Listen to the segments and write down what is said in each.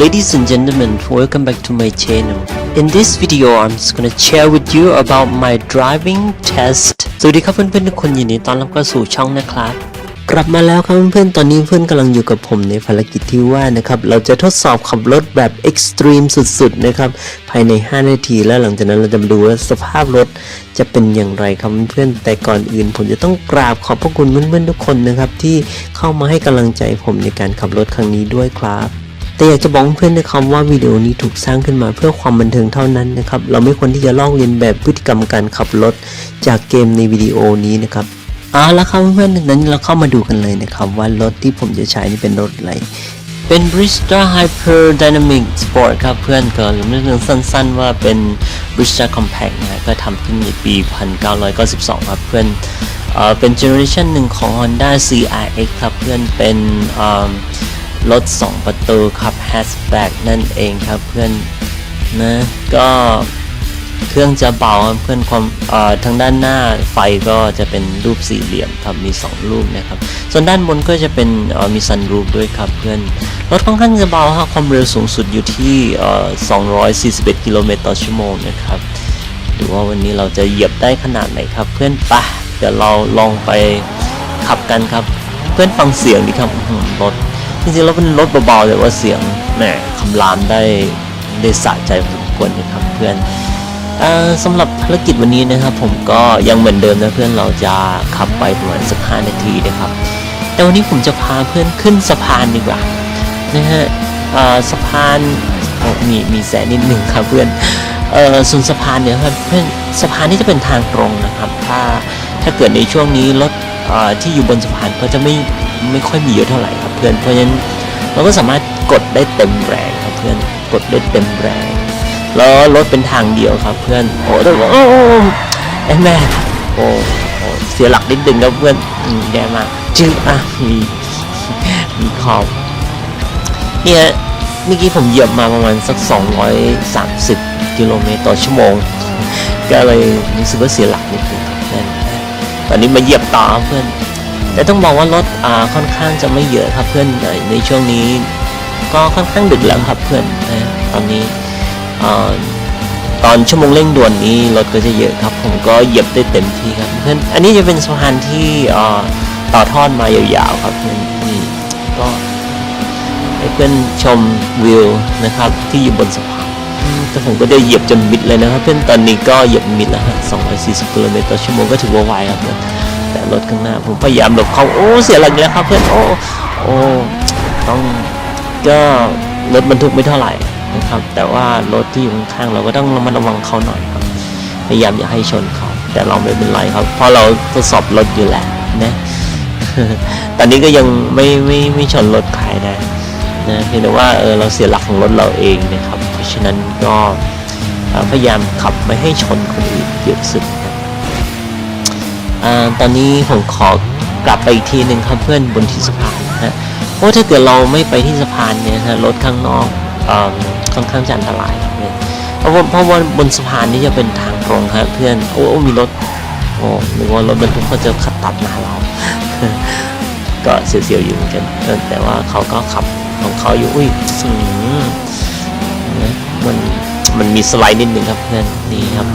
Ladies and gentlemen, welcome back to my channel. In this video, I'm just gonna share with you about my driving test. สวัสดีครับเพื่อนๆทุกคนยินดีต้อนรับเข้าสู่ช่องนะครับ กลับมาแล้วครับเพื่อนๆ ตอนนี้เพื่อนกำลังอยู่กับผมในภารกิจที่ว่านะครับ เราจะทดสอบขับรถแบบเอ็กซ์ตรีมสุดๆนะครับ ภายใน 5 นาทีแล้วหลังจากนั้นเราจะมาดูว่าสภาพรถจะเป็นอย่างไรครับเพื่อนแต่ก่อนอื่น ผมจะต้องกราบขอบพระคุณเพื่อนๆทุกคนนะครับที่เข้ามาให้กำลังใจผมในการขับรถครั้งนี้ด้วยครับ แต่อยากจะบอกเพื่อนนะครับว่าวิดีโอนี้ถูกสร้างขึ้นมาเพื่อความบันเทิงเท่านั้นนะครับเราไม่ควรที่จะลอกเลียนแบบพฤติกรรมการขับรถจากเกมในวิดีโอนี้นะครับเอาละครับเพื่อนๆนั้นเราเข้ามาดูกันเลยนะครับว่ารถที่ผมจะใช้นี่เป็นรถอะไรเป็น Bristol Hyper Dynamic Sport ครับเพื่อนก็หรือเรื่องสั้นๆว่าเป็น Bristol Compact นะก็ทำขึ้นในปี 1992 ครับเพื่อนเอ่อเป็นเจเนอเรชันหนึ่งของ Honda CRX ครับเพื่อนเป็นเอ่อ รถ 2 ประตูครับ hatchback นั่นเองครับเพื่อนนะก็เครื่องจะเบาครับเพื่อนความเอ่อทางด้านหน้าไฟก็จะเป็นรูปสี่เหลี่ยมครับมี 2 รูปนะครับ ส่วนด้านบนก็จะเป็นเออมีซันรูฟด้วยครับเพื่อนรถค่อนข้างจะเบาครับความเร็วสูงสุดอยู่ที่เอ่อ241 กิโลเมตรต่อชั่วโมงนะครับดูว่าวันนี้เราจะเหยียบได้ขนาดไหนครับ เพื่อนปะเดี๋ยวเราลองไปขับกันครับ เพื่อนฟังเสียงดีครับรถ จริงๆแล้วเป็นรถเบาๆแต่ว่าเสียงแหมคำรามได้ได้สะใจพอสมควรนะครับเพื่อนอสำหรับภารกิจวันนี้นะครับ ผมก็ยังเหมือนเดิมนะเพื่อนเราจะขับไปประมาณสัก5นาทีนะครับ แต่วันนี้ผมจะพาเพื่อนขึ้นสะพานดีกว่านะฮะสะพานมีมีแสนนิดหนึ่งครับเพื่อนอส่วนสะพานเนี่ยครับเพื่อนสะพานนี่จะเป็นทางตรงนะครับ ถ้าถ้าเกิดในช่วงนี้รถที่อยู่บนสะพานก็จะไม่ไม่ค่อยมีเยอะเท่าไหร่ครับ เพื่อนเพราะฉะนั้นเราก็สามารถกดได้เต็มแรงครับเพื่อนกดได้เต็มแรงแล้วรถเป็นทางเดียวครับเพื่อนโอ้แต่โอ้โอ้ไอ้แม่โอ้โอเสียหลักนิดนึงครับเพื่อนแย่มากจื้ออะมีมีขอบเนี่ยเมื่อกี้ผมเหยียบมาประมาณสัก 230 กิโลเมตรต่อชั่วโมง ก็เลยรู้สึกว่าเสียหลักนิดนึงครับเพื่อนตอนนี้มาเหยียบต่อเพื่อน แต่ต้องบอกว่ารถอ่าค่อนข้างจะไม่เยอะครับเพื่อนในช่วงนี้ ก็ค่อนข้างดึกแล้วครับเพื่อนนะตอนนี้ตอนชั่วโมงเร่งด่วนนี้รถก็จะเยอะครับ ผมก็เหยียบได้เต็มที่ครับเพื่อนอันนี้จะเป็นสะพานที่ต่อทอดมายาวๆครับเพื่อนนี่ก็ให้เพื่อนชมวิวนะครับที่อยู่บนสะพานแต่ผมก็ได้เหยียบจนมิดเลยนะครับ เพื่อนตอนนี้ก็เหยียบมิดแล้วฮะ240กิโลเมตรต่อชั่วโมงก็ถือว่าไวครับเพื่อน แต่รถข้างหน้าผมพยายามหลบเขาโอ้เสียหลักอีกแล้วครับเพื่อนโอ้โอ้ต้องก็รถบรรทุกไม่เท่าไหร่นะครับ แต่ว่ารถที่อยู่ข้างเราก็ต้องระมัดระวังเขาหน่อยครับ พยายามอย่าให้ชนเขาแต่เราไม่เป็นไรครับ เพราะเราทดสอบรถอยู่แล้วนะตอนนี้ก็ยังไม่ไม่ไม่ชนรถใครนะนะเพียงแต่ว่าเออเราเสียหลักของรถเราเองนะครับ เพราะฉะนั้นก็พยายามขับไม่ให้ชนคนอื่นเยอะสุดครับอ่า ตอนนี้ผมขอกลับไปอีกทีหนึ่งครับเพื่อนบนที่สะพานนะฮะเพราะถ้าเกิดเราไม่ไปที่สะพานเนี่ยนะรถข้างนอกค่อนข้างจะอันตรายเพื่อนเพราะว่าเพราะว่าบนสะพานนี้จะเป็นทางตรงครับเพื่อนโอ้โอ้มีรถโอ้นึกว่ารถบรรทุกเขาจะขับตัดหน้าเรา ก็เสียวๆอยู่เหมือนกันแต่ว่าเขาก็ขับของเขาอยู่อุ้ยมันมันมีสไลด์นิดนึงครับเพื่อนนี่ครับ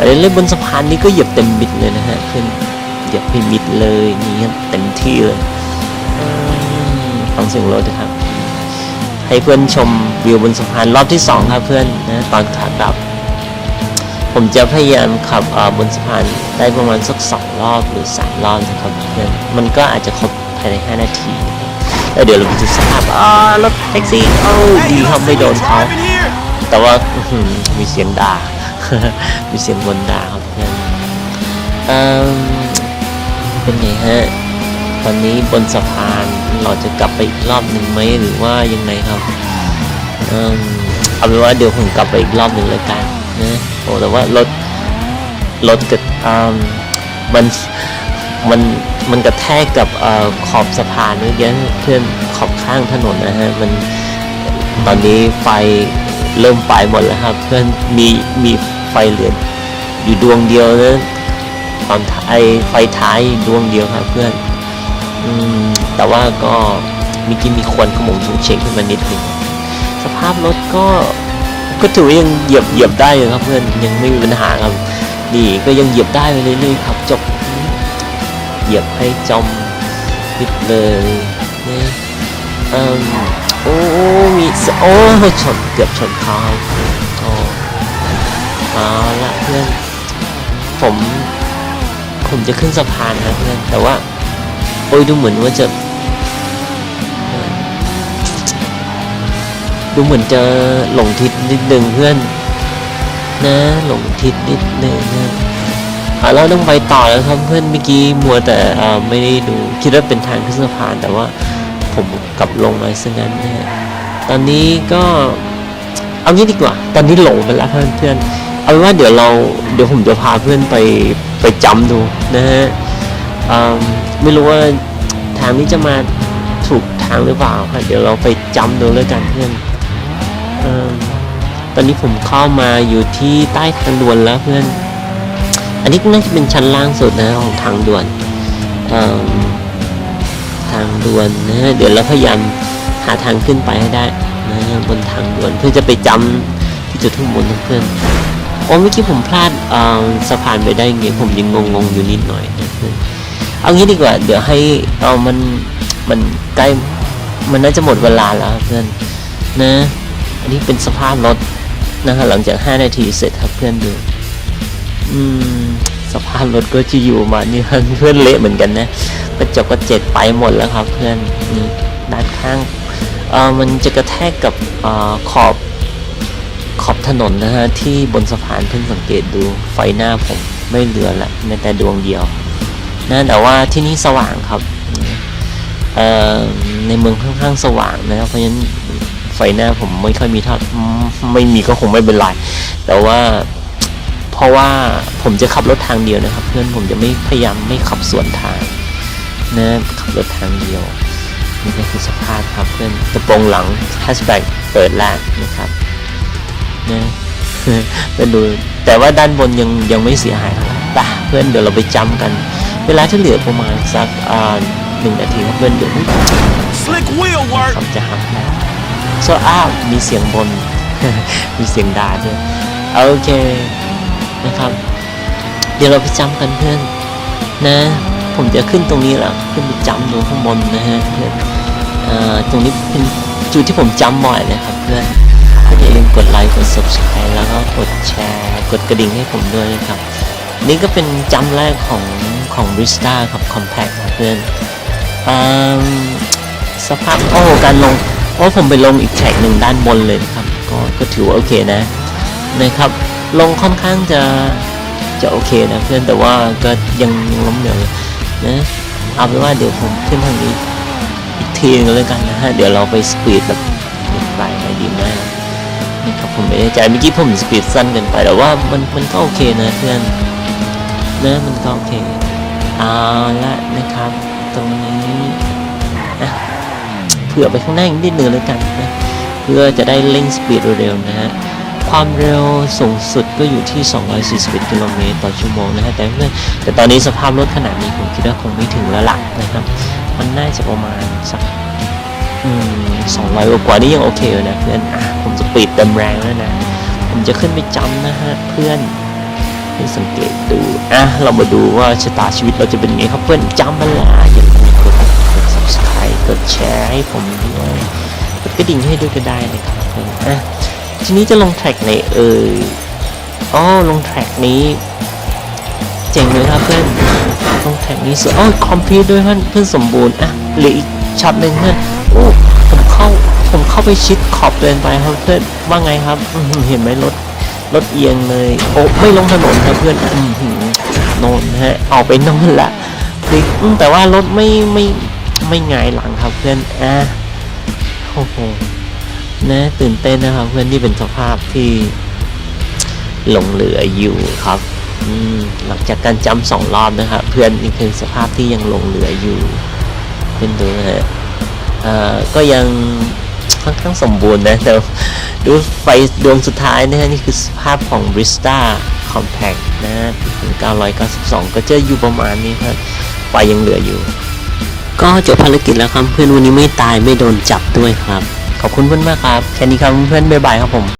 ไปเล่นบนสะพานนี้ก็เหยียบเต็มมิดเลยนะฮะเพื่อนเหยียบให้มิดเลยนี่ครับเต็มที่เลยฟังเสียงรถนะครับ ให้เพื่อนชมวิวบนสะพานรอบที่สองครับเพื่อนนะตอนขากลับ ผมจะพยายามขับบนสะพานได้ประมาณสักสองรอบหรือสามรอบนะครับเพื่อนมันก็อาจจะครบภายใน5นาทีแล้วเดี๋ยวเราไปดูสภาพอ่ารถแท็กซี่โอ้ดีครับไม่โดนเขาแต่ว่ามีเสียงด่า มีเสียงบนดาครับเพื่อนเป็นไงฮะตอนนี้บนสะพานเราจะกลับไปอีกรอบหนึ่งไหมหรือว่ายังไงครับเอาเป็นว่าเดี๋ยวผมกลับไปอีกรอบหนึ่งเลยกันนะโอ้แต่ว่ารถรถกับมันมันมันกระแทกกับอขอบสะพานเมื่อกี้เพื่อนขอบข้างถนนนะฮะมันตอนนี้ไฟเริ่มไปหมดแล้วครับ เพื่อนมีมี ไฟเหลืออยู่ดวงเดียวนะตอนท้ายไฟท้ายดวงเดียวครับเพื่อนอืมแต่ว่าก็มีกี้มีควันขมงสูงเช็งขึ้นมานิดหนึงสะพาพรถก็ก็ถือว่ายังเหยียบเหยียบได้อยู่ครับเพื่อนยังไม่มีปัญหาครับนี่ก็ยังเหยียบได้ไปเรื่อยๆครับจบเหยียบให้จอมปิดเลยนี่เอ่มโอ้มีสโอ้ชนเกือบชนเขา เอาละเพื่อน ผม ผมจะขึ้นสะพานนะเพื่อน แต่ว่า โอ้ยดูเหมือนว่าจะ ดูเหมือนจะหลงทิศนิดนึงเพื่อน นะ หลงทิศนิดนึงนะอะเราต้องไปต่อแล้วครับเพื่อนเมื่อกี้มัวแต่อ่อไม่ได้ดูคิดว่าเป็นทางขึ้นสะพานแต่ว่าผมกลับลงมาซะงั้นนะฮะตอนนี้ก็เอางี้ดีกว่า ตอนนี้หลงไปแล้วเพื่อนเพื่อน เอาเป็นว่าเดี๋ยวเราเดี๋ยวผมจะพาเพื่อนไปไปจำดูนะฮะไม่รู้ว่าทางนี้จะมาถูกทางหรือเปล่าครับเดี๋ยวเราไปจำดูแล้วกันเพื่อนอตอนนี้ผมเข้ามาอยู่ที่ใต้ทางด่วนแล้วเพื่อน อันนี้น่าจะเป็นชั้นล่างสุดนะของทางด่วนทางด่วนนะ เดี๋ยวเราพยายามหาทางขึ้นไปให้ได้นะบนทางด่วนเพื่อจะไปจำที่จุดทุ่มมนเพื่อน อ้เมื่อกี้ผมพลาดสะพานไปได้ไงผมยังงงๆอยู่นิดหน่อยนะเอางี้ดีกว่า เดี๋ยวให้เอามันมันใกล้มันน่าจะหมดเวลาแล้วเพื่อนนะ อันนี้เป็นสภาพรถนะฮะหลังจาก 5 นาทีเสร็จครับเพื่อนดูอืมสภาพรถก็จะอยู่มาณนี้ครับเพื่อนเละเหมือนกันนะกระจกก็เจ็ดไปหมดแล้วครับเพื่อนนี่ด้านข้างเออมันจะกระแทกกับเออขอบขอบ ถนนนะฮะที่บนสะพานเพิ่งสังเกตดูไฟหน้าผมไม่เหลือละแม้แต่ดวงเดียวนะแต่ว่าที่นี่สว่างครับเอ่อในเมืองค่อนข้างสว่างนะครับเพราะฉะนั้นไฟหน้าผมไม่ค่อยมีเท่าไม่มีก็คงไม่เป็นไรแต่ว่าเพราะว่าผมจะขับรถทางเดียวนะครับ เพื่อนผมจะไม่พยายามไม่ขับสวนทางนะขับรถทางเดียวนี่ก็คือสภาพครับเพื่อนกระโปรงหลังแฮชแบ็กเปิดแล้วนะครับ นะเป็นดูแต่ว่าด้านบนยังยังไม่เสียหายเท่าไหร่ป่ะเพื่อนเดี๋ยวเราไปจำกัน เวลาที่เหลือประมาณสักอ่าหนึ่งนาทีครับเพื่อนเดี๋ยว Slick wheel work. ครับจะหักแล้วโซอ้าวมีเสียงบน มีเสียงด่าด้วยโอเคนะครับ เดี๋ยวเราไปจำกันเพื่อนนะผมจะขึ้นตรงนี้แหละขึ้นไปจำดูข้างบนนะฮะเพื่อนเอ่อตรงนี้เป็นจุดที่ผมจำบ่อยเลยครับเพื่อน กดไลค์กด subscribe แล้วก็กดแชร์ กดกระดิ่งให้ผมด้วยนะครับ นี่ก็เป็นจำแรกของของ r i s t a ครับ Compact เพื่อนสภาพโอ้การลงโอ้ผมไปลงอีกแท็กหนึ่งด้านบนเลยนะครับ ก็ก็ถือว่าโอเคนะนะครับ ลงค่อนข้างจะจะโอเคนะเพื่อนแต่ว่าก็ยังล้มเหลวอยู่นะเอาเป็นว่าเดี๋ยวผมขึ้นทางนี้อีกทีนึงแล้วกันนะฮะเดี๋ยวเราไปสปีดแบบ ผมไม่แน่ใจเมื่อกี้ผมสปีดสั้นเกินไปแต่ว่ามันมันก็โอเคนะเพื่อนนะมันก็โอเคเอาละนะครับ ตรงนี้นะเผื่อไปข้างหน้าอีกนิดนึงแล้วกันนะเพื่อจะได้เร่งสปีดเร็วๆนะฮะความเร็วสูงสุดก็อยู่ที่ 241 กิโลเมตรต่อชั่วโมงนะฮะแต่เพื่อนแต่ตอนนี้สภาพรถขนาดนี้ผมคิดว่าคงไม่ถึงแล้วล่ะนะครับ มันน่าจะประมาณสักอืม200กว่านี่ยังโอเคอยู่นะเพื่อนอะ ปิดเต็มแรงแล้วนะ ผมจะขึ้นไปจำนะฮะเพื่อนให้สังเกตดูอะเรามาดูว่าชะตาชีวิตเราจะเป็นไงครับเพื่อนจำมันละอย่าลืมกดกด subscribe กดแชร์ให้ผมด้วยกดกระดิ่งให้ด้วยก็ได้นะครับเพื่อนอะทีนี้จะลงแทร็กไหนเอ่ยอ๋อลงแทร็กนี้เจ๋งเลยครับเพื่อนลงแทร็กนี้สวยอ๋อคอมพิวด้วยเพื่อนเพื่อนสมบูรณ์อะเหลืออีกช็อตหนึ่งเพื่อนโอ้ เข้าไปชิดขอบเดินไปครับเพื่อนว่าไงครับเห็นไหมรถรถเอียงเลยโอ้ไม่ลงถนนครับเพื่อนอือหือโน่นฮะออกไปน่นละพลิกแต่ว่ารถไม่ไม่ไม่หงายหลังครับเพื่อนอะโอ้โหนะตื่นเต้นนะครับเพื่อนที่เป็นสภาพที่หลงเหลืออยู่ครับหลังจากการจำสองรอบนะครับเพื่อนนี่คือสภาพที่ยังหลงเหลืออยู่เพื่อนดูนะฮะก็ยัง ค่อนข้างสมบูรณ์นะแต่ดูไฟดวงสุดท้ายนะฮะนี่คือสภาพของ b r i s t a Compact นะถึง992 ก็จะอยู่ประมาณนี้ครับไฟยังเหลืออยู่ ก็จบภารกิจแล้วครับเพื่อนวันนี้ไม่ตายไม่โดนจับด้วยครับ ขอบคุณเพื่อนมากครับ แค่นี้ครับเพื่อนๆบ๊ายบายครับผม